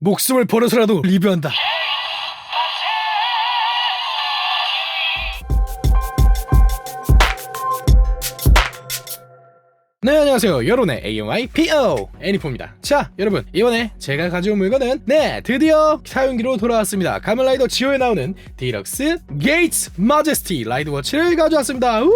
목숨을 버려서라도 리뷰한다. 네 안녕하세요. 여론의 AMI PO 애니포입니다. 자 여러분 이번에 제가 가져온 물건은 네 드디어 사용기로 돌아왔습니다. 가면라이더 지오에 나오는 디럭스 게이츠 마제스티 라이드 워치를 가져왔습니다. 우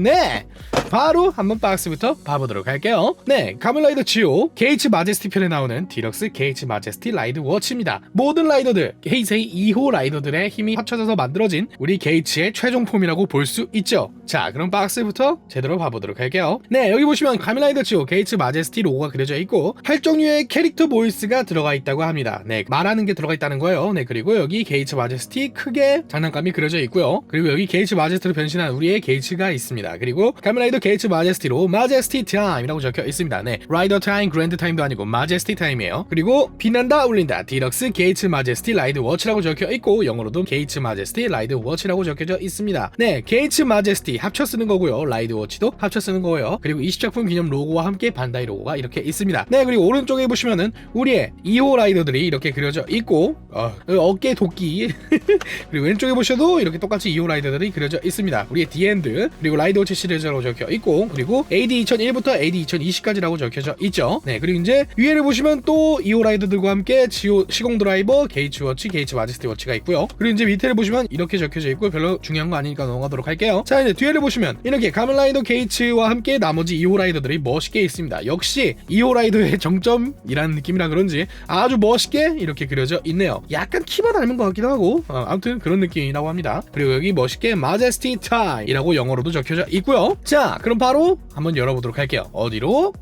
네 바로 한번 박스부터 봐보도록 할게요. 네, 가면라이더 지오 게이츠 마제스티 편에 나오는 디럭스 게이츠 마제스티 라이드 워치입니다. 모든 라이더들, 헤이세이 2호 라이더들의 힘이 합쳐져서 만들어진 우리 게이츠의 최종 폼이라고 볼 수 있죠. 자, 그럼 박스부터 제대로 봐보도록 할게요. 네, 여기 보시면 가면라이더 지오 게이츠 마제스티 로고가 그려져 있고 8종류의 캐릭터 보이스가 들어가 있다고 합니다. 네, 말하는 게 들어가 있다는 거예요. 네, 그리고 여기 게이츠 마제스티 크게 장난감이 그려져 있고요. 그리고 여기 게이츠 마제스티로 변신한 우리의 게이츠가 있습니다. 그리고 가면라이더 게이츠 마제스티로 마제스티 타임이라고 적혀 있습니다. 네, 라이더 타임, 그랜드 타임도 아니고 마제스티 타임이에요. 그리고 빛난다 울린다 디럭스 게이츠 마제스티 라이드 워치라고 적혀 있고 영어로도 게이츠 마제스티 라이드 워치라고 적혀져 있습니다. 네, 게이츠 마제스티 합쳐 쓰는 거고요. 라이드 워치도 합쳐 쓰는 거예요. 그리고 20작품 기념 로고와 함께 반다이 로고가 이렇게 있습니다. 네, 그리고 오른쪽에 보시면은 우리의 2호 라이더들이 이렇게 그려져 있고 어, 어깨 도끼 그리고 왼쪽에 보셔도 이렇게 똑같이 2호 라이더들이 그려져 있습니다. 우리의 디엔드 그리고 라이드 워치 시리즈라고 적혀 있고 그리고 AD 2001부터 AD 2020까지라고 적혀져 있죠. 네, 그리고 이제 위에를 보시면 또 2호 라이더들과 함께 지오 시공 드라이버, 게이츠 워치, 게이츠 마제스티 워치가 있고요. 그리고 이제 밑에를 보시면 이렇게 적혀져 있고 별로 중요한 거 아니니까 넘어가도록 할게요. 자, 이제 뒤에를 보시면 이렇게 가면라이더 게이츠와 함께 나머지 2호 라이더들이 멋있게 있습니다. 역시 2호 라이더의 정점이라는 느낌이라 그런지 아주 멋있게 이렇게 그려져 있네요. 약간 키바 닮은 것 같기도 하고 어, 아무튼 그런 느낌이라고 합니다. 그리고 여기 멋있게 마제스티 타이라고 영어로도 적혀 져 있고요. 자, 그럼 바로 한번 열어보도록 할게요. 어디로?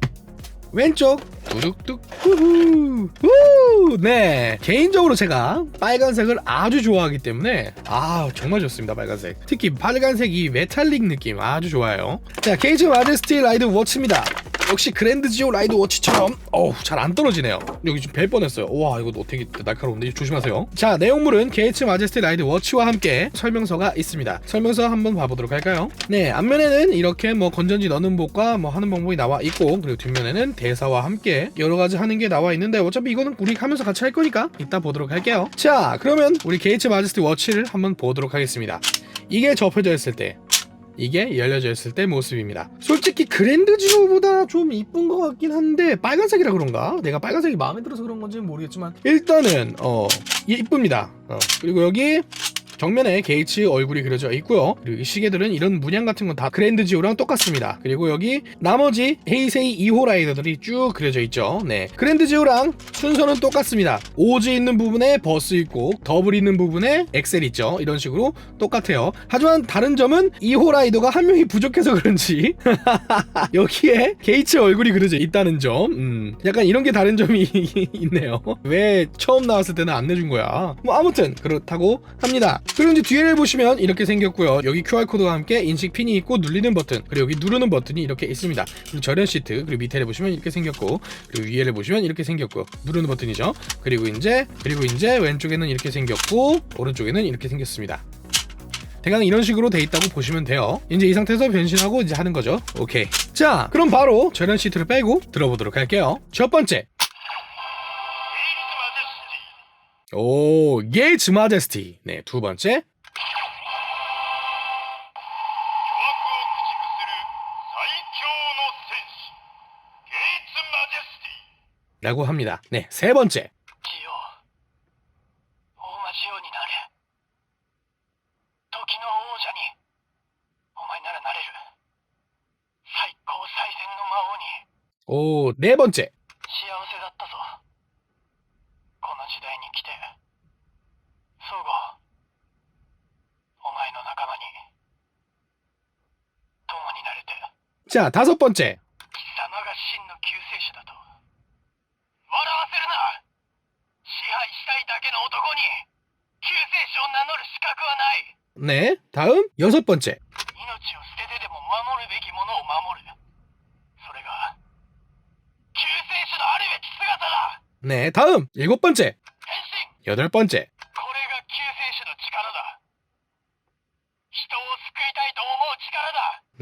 왼쪽. 뚜둑뚝 후후. 후! 네. 개인적으로 제가 빨간색을 아주 좋아하기 때문에 아 정말 좋습니다 빨간색. 특히 빨간색 이 메탈릭 느낌 아주 좋아요. 자 게이츠 마제스티 라이드 워치입니다. 역시 그랜드 지오 라이드 워치처럼 어우 잘 안 떨어지네요. 여기 좀 벨 뻔했어요. 와 이거 되게 날카로운데? 조심하세요. 자 내용물은 게이츠 마제스티 라이드 워치와 함께 설명서가 있습니다. 설명서 한번 봐보도록 할까요? 네 앞면에는 이렇게 뭐 건전지 넣는 법과 뭐 하는 방법이 나와 있고 그리고 뒷면에는 대사와 함께 여러 가지 하는 게 나와 있는데 어차피 이거는 우리 하면서 같이 할 거니까 이따 보도록 할게요 자 그러면 우리 게이츠 마제스티 워치를 한번 보도록 하겠습니다 이게 접혀져 있을 때 이게 열려져 있을 때 모습입니다. 솔직히 그랜드 지오보다 좀 이쁜 것 같긴 한데 빨간색이라 그런가? 내가 빨간색이 마음에 들어서 그런 건지는 모르겠지만 일단은 어 이쁩니다. 어, 그리고 여기 정면에 게이츠 얼굴이 그려져 있고요. 그리고 이 시계들은 이런 문양 같은 건 다 그랜드 지오랑 똑같습니다. 그리고 여기 나머지 헤이세이 2호 라이더들이 쭉 그려져 있죠. 네. 그랜드 지오랑 순서는 똑같습니다. 오즈 있는 부분에 버스 있고 더블 있는 부분에 엑셀 있죠. 이런 식으로 똑같아요. 하지만 다른 점은 2호 라이더가 한 명이 부족해서 그런지 여기에 게이츠 얼굴이 그려져 있다는 점. 음, 약간 이런 게 다른 점이 있네요. 왜 처음 나왔을 때는 안 내준 거야? 뭐 아무튼 그렇다고 합니다. 그리고 뒤에를 보시면 이렇게 생겼고요. 여기 QR코드와 함께 인식 핀이 있고 눌리는 버튼, 그리고 여기 누르는 버튼이 이렇게 있습니다. 그리고 절연 시트, 그리고 밑에를 보시면 이렇게 생겼고, 그리고 위에를 보시면 이렇게 생겼고, 누르는 버튼이죠. 그리고 이제, 그리고 이제 왼쪽에는 이렇게 생겼고, 오른쪽에는 이렇게 생겼습니다. 대강 이런 식으로 돼 있다고 보시면 돼요. 이제 이 상태에서 변신하고 이제 하는 거죠. 오케이. 자, 그럼 바로 절연 시트를 빼고 들어보도록 할게요. 첫 번째. 오, 예즈 마제스티. 네, 두 번째. 라고 합니다. 네, 세 번째. 오, 네 번째. 자, 다섯 번째. 네, 다음 여섯 번째. 네, 다음 일곱 번째. 여덟 번째.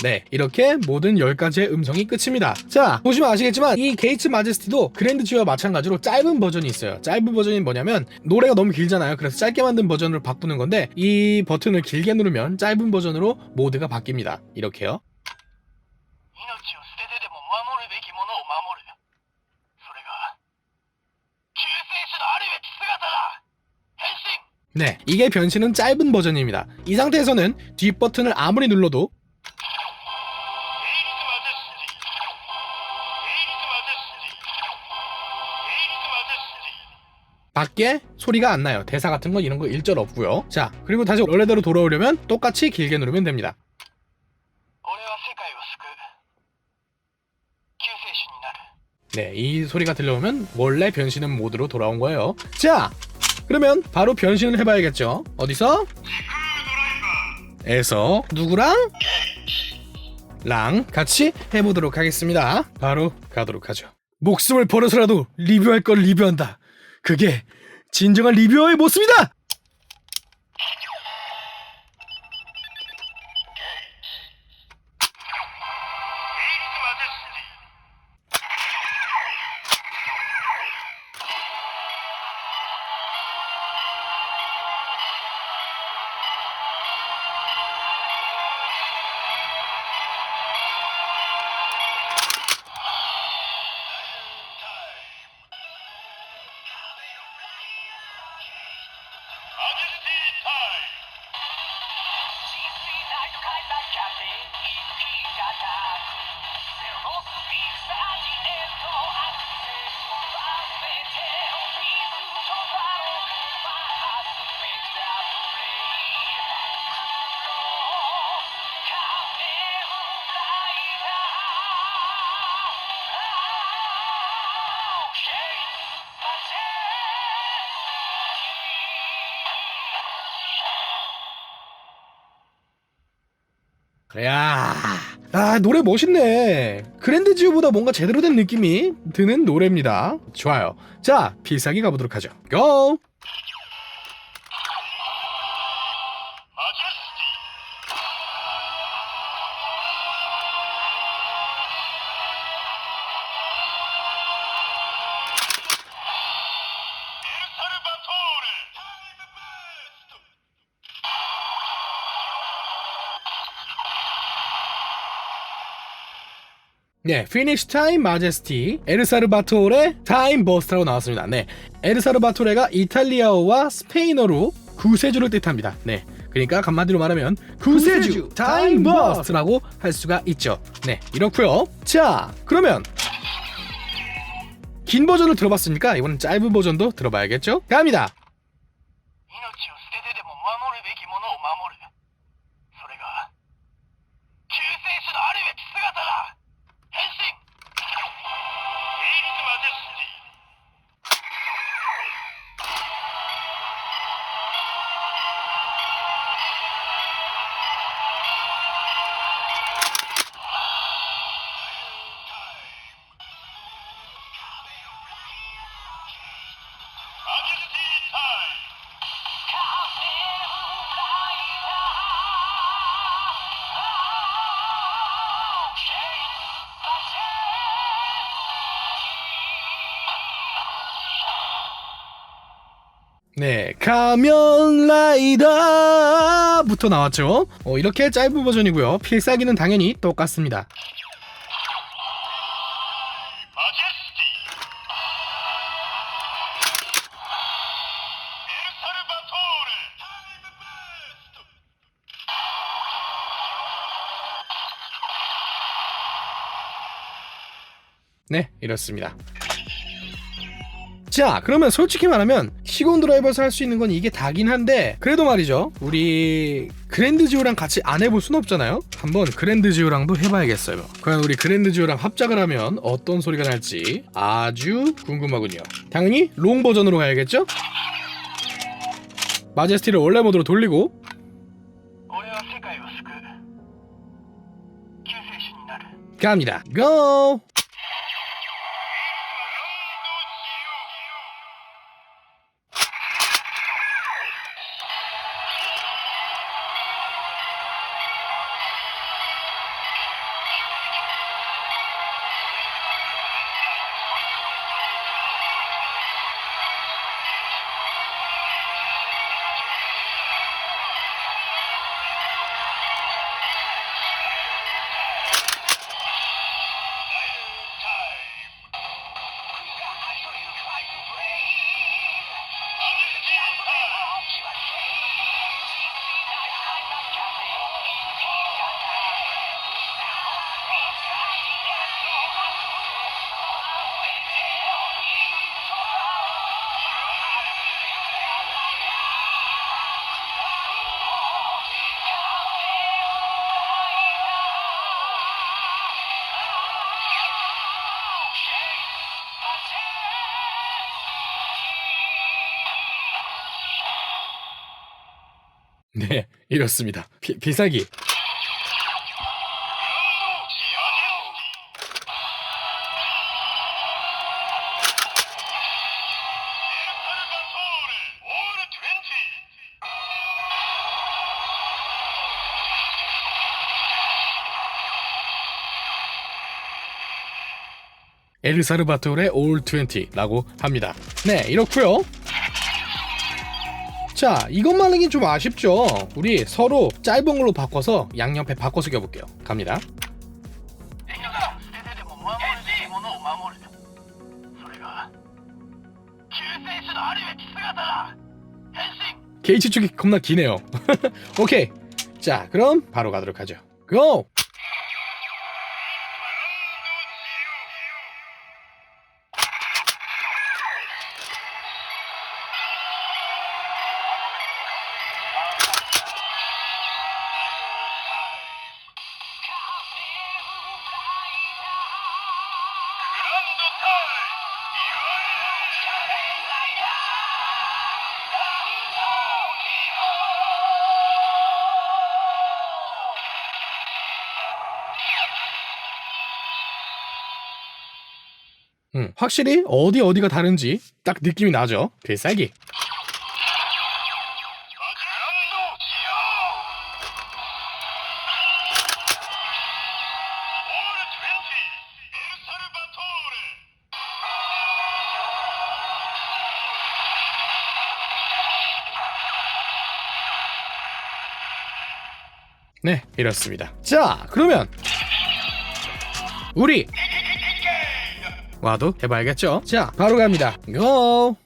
네 이렇게 모든 10가지의 음성이 끝입니다. 자 보시면 아시겠지만 이 게이츠 마제스티도 그랜드 지와 마찬가지로 짧은 버전이 있어요. 짧은 버전이 뭐냐면 노래가 너무 길잖아요. 그래서 짧게 만든 버전으로 바꾸는 건데 이 버튼을 길게 누르면 짧은 버전으로 모드가 바뀝니다. 이렇게요. 네, 이게 변신은 짧은 버전입니다. 이 상태에서는 뒷 버튼을 아무리 눌러도 밖에 소리가 안 나요. 대사 같은 거 이런 거 일절 없고요. 자, 그리고 다시 원래대로 돌아오려면 똑같이 길게 누르면 됩니다. 네, 이 소리가 들려오면 원래 변신은 모드로 돌아온 거예요. 자, 그러면 바로 변신을 해봐야겠죠. 어디서? 에서 누구랑? 랑 같이 해보도록 하겠습니다. 바로 가도록 하죠. 목숨을 버려서라도 리뷰할 걸 리뷰한다. 그게 진정한 리뷰어의 모습이다. 야, 아 노래 멋있네. 그랜드 지오보다 뭔가 제대로 된 느낌이 드는 노래입니다. 좋아요. 자, 필살기 가보도록 하죠. 고! 네, 피니시 타임 마제스티 에르사르바토레 타임 버스터라고 나왔습니다. 네, 에르사르바토레가 이탈리아어와 스페인어로 구세주를 뜻합니다. 네, 그러니까 한마디로 말하면 구세주 타임 버스트라고 할 수가 있죠. 네, 이렇고요. 자, 그러면 긴 버전을 들어봤으니까 이번엔 짧은 버전도 들어봐야겠죠? 갑니다. 네, 가면 라이더부터 나왔죠. 어, 이렇게 짧은 버전이고요. 필살기는 당연히 똑같습니다. 네, 이렇습니다. 자 그러면 솔직히 말하면 시곤 드라이버에서 할 수 있는 건 이게 다긴 한데 그래도 말이죠. 우리 그랜드지오랑 같이 안 해볼 순 없잖아요. 한번 그랜드지오랑도 해봐야겠어요. 과연 우리 그랜드지오랑 합작을 하면 어떤 소리가 날지 아주 궁금하군요. 당연히 롱 버전으로 가야겠죠? 마제스티를 원래 모드로 돌리고. 갑니다. 고! 네, 이렇습니다. 비, 비사기. 엘사르바토르의 올 20라고 합니다. 네, 이렇고요. 자 이것만 하긴 좀 아쉽죠. 우리 서로 짧은 걸로 바꿔서 양옆에 바꿔 숙여볼게요. 갑니다. 게이지 축이 겁나 기네요. 오케이. 자 그럼 바로 가도록 하죠. 고! 확실히 어디 어디가 다른지 딱 느낌이 나죠. 필살기. ね、 이렇습니다. 자, 그러면 우리 와도 해봐야겠죠? 자, 바로 갑니다. 고!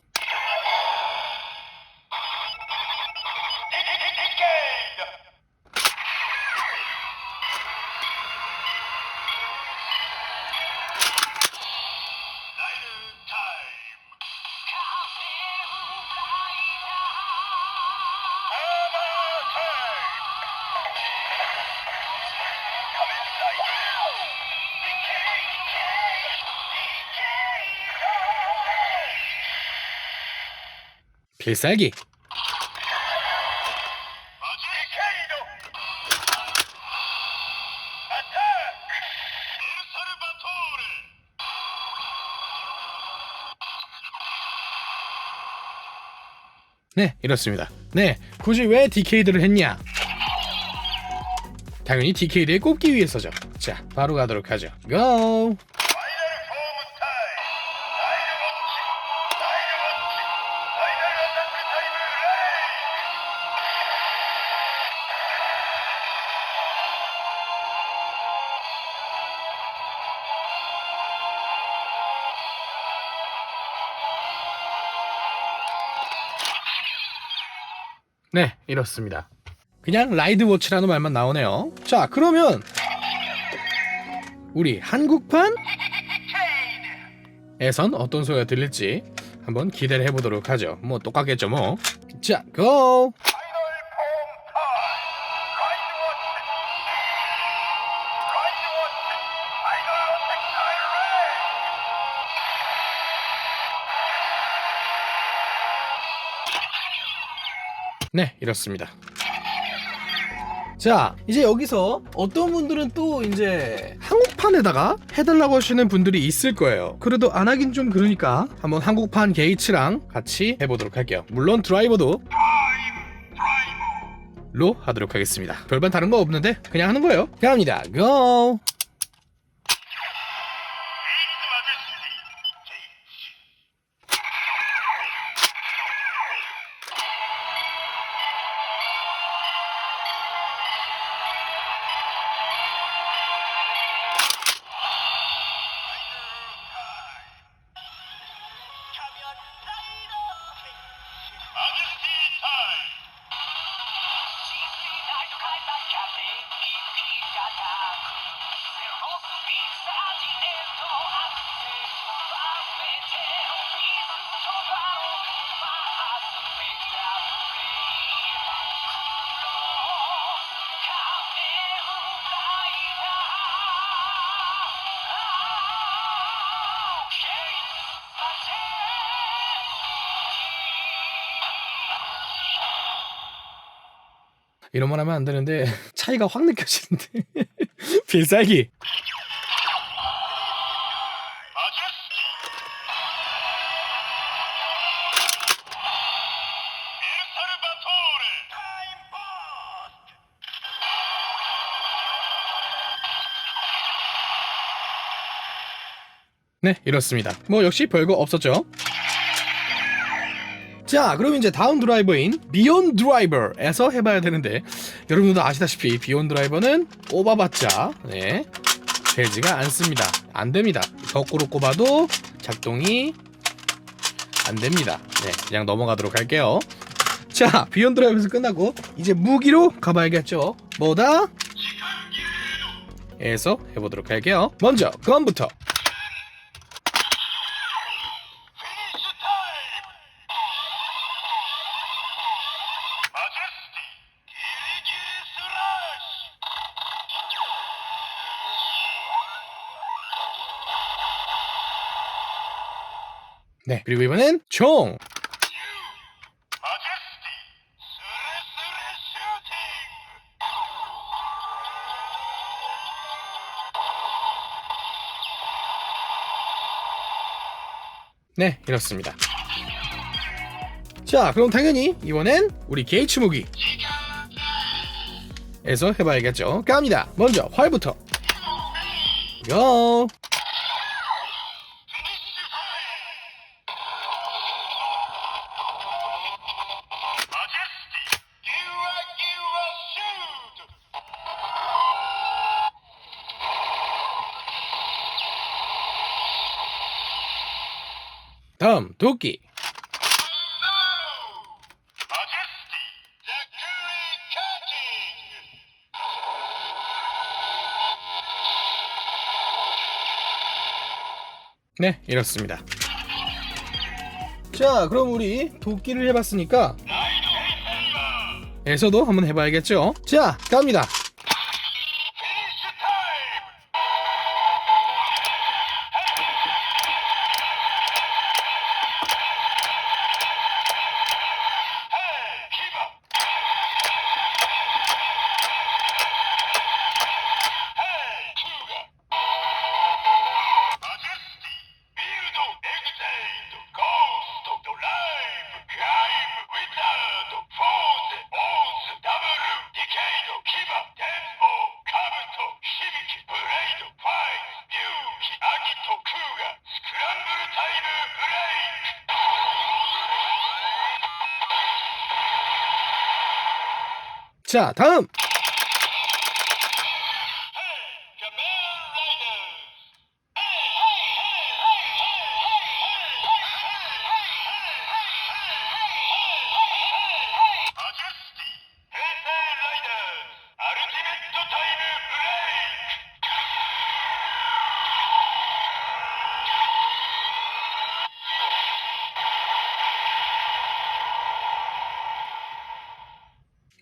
필살기. 네, 이렇습니다. 네, 굳이 왜 디케이드를 했냐? 당연히 디케이드에 꼽기 위해서죠. 자, 바로 가도록 하죠. 고! 네, 이렇습니다. 그냥 라이드 워치라는 말만 나오네요. 자, 그러면 우리 한국판 에선 어떤 소리가 들릴지 한번 기대를 해보도록 하죠. 뭐 똑같겠죠, 뭐. 자, 고! 네, 이렇습니다. 자, 이제 여기서 어떤 분들은 또 이제 한국판에다가 해달라고 하시는 분들이 있을 거예요. 그래도 안 하긴 좀 그러니까 한번 한국판 게이츠랑 같이 해보도록 할게요. 물론 드라이버도 로 하도록 하겠습니다. 별반 다른 거 없는데 그냥 하는 거예요. 갑니다. 고! 이런 말 하면 안 되는데 차이가 확 느껴지는데. 필살기. 네 이렇습니다. 뭐 역시 별거 없었죠 자 그럼 이제 다음 드라이버인 비욘 드라이버에서 해봐야 되는데 여러분들도 아시다시피 비욘 드라이버는 꼽아봤자 네 되지가 않습니다. 안됩니다. 거꾸로 꼽아도 작동이 안됩니다. 네 그냥 넘어가도록 할게요. 자 비욘 드라이버에서 끝나고 이제 무기로 가봐야겠죠? 뭐다? 에서 해보도록 할게요. 먼저 건부터 네 그리고 이번엔 총 네, 이렇습니다. 자, 그럼 당연히 이번엔 우리 게이츠 무기 에서 해봐야겠죠. 갑니다. 먼저 활부터. 고! 다음 도끼. 네, 이렇습니다. 자, 그럼 우리 도끼를 해봤으니까 에서도 한번 해봐야겠죠. 자, 갑니다. 자, 다음. 마제스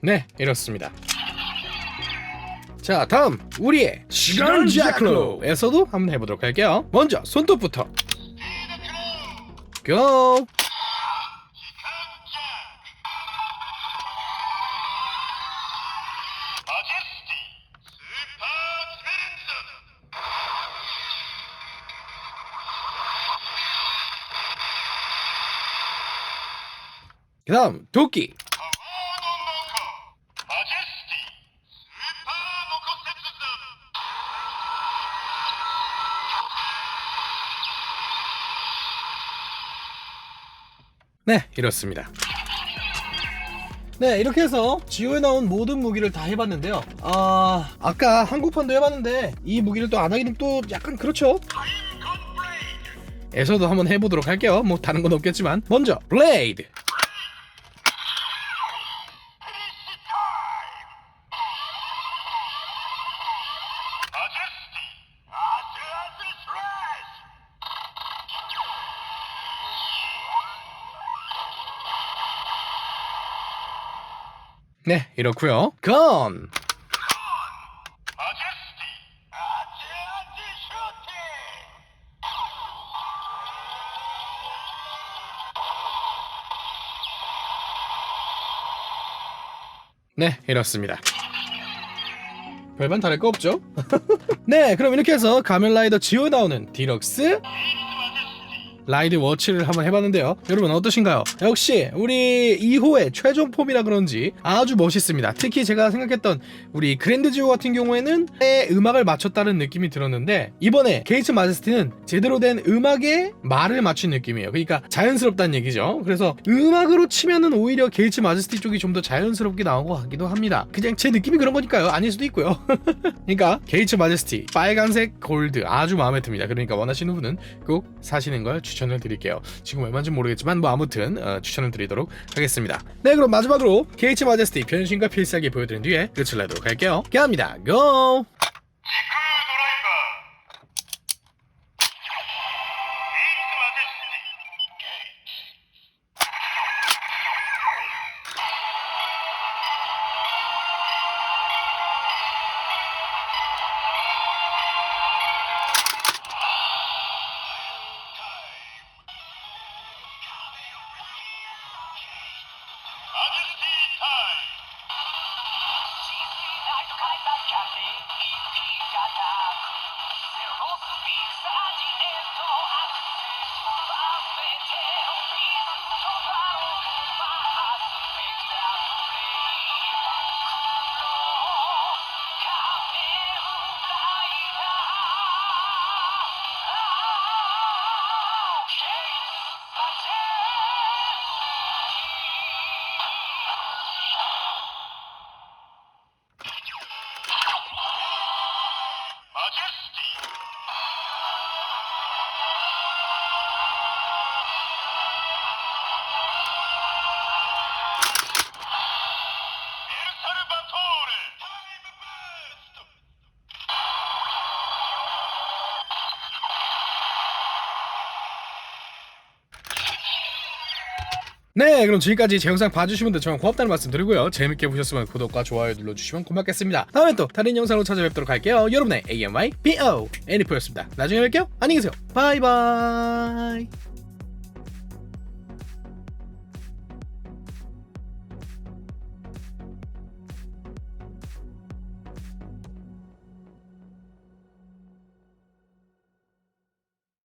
네, 이렇습니다. 자, 다음 우리의 시간 자클로에서도 한번 해보도록 할게요. 먼저 손톱부터. 고! 그 다음 도끼 네. 이렇습니다. 네 이렇게 해서 지오에 나온 모든 무기를 다 해봤는데요. 아 아까 한국판도 해봤는데 이 무기를 또 안 하기는 또 약간 그렇죠? 에서도 한번 해보도록 할게요. 뭐 다른 건 없겠지만. 먼저 블레이드 네 이렇고요 건 네, 이렇습니다. 별반 다를 거 없죠? 네, 그럼 이렇게 해서 가면라이더 지오 나오는 디럭스 라이드 워치를 한번 해봤는데요. 여러분 어떠신가요? 역시 우리 2호의 최종 폼이라 그런지 아주 멋있습니다. 특히 제가 생각했던 우리 그랜드 지오 같은 경우에는 의 음악을 맞췄다는 느낌이 들었는데 이번에 게이츠 마제스티는 제대로 된 음악에 말을 맞춘 느낌이에요. 그러니까 자연스럽다는 얘기죠. 그래서 음악으로 치면은 오히려 게이츠 마제스티 쪽이 좀 더 자연스럽게 나온 것 같기도 합니다. 그냥 제 느낌이 그런 거니까요. 아닐 수도 있고요. 그러니까 게이츠 마제스티 빨간색 골드 아주 마음에 듭니다. 그러니까 원하시는 분은 꼭 사시는 걸 추천을 드릴게요. 지금 얼마인지 모르겠지만 뭐 아무튼 어, 추천을 드리도록 하겠습니다. 네 그럼 마지막으로 게이츠 마제스티 변신과 필살기 보여드린 뒤에 끝을 내도록 할게요. 갑니다. 고! 네, 그럼 지금까지 제 영상 분들 정말 고맙다는 말씀 드리고요. 재밌게 보셨으면 구독과 좋아요 눌러주시면 고맙겠습니다. 다음에 또 다른 영상으로 찾아뵙도록 할게요. 여러분의 AMY BO 애니포였습니다. 나중에 뵐게요. 안녕히 계세요. 바이바이.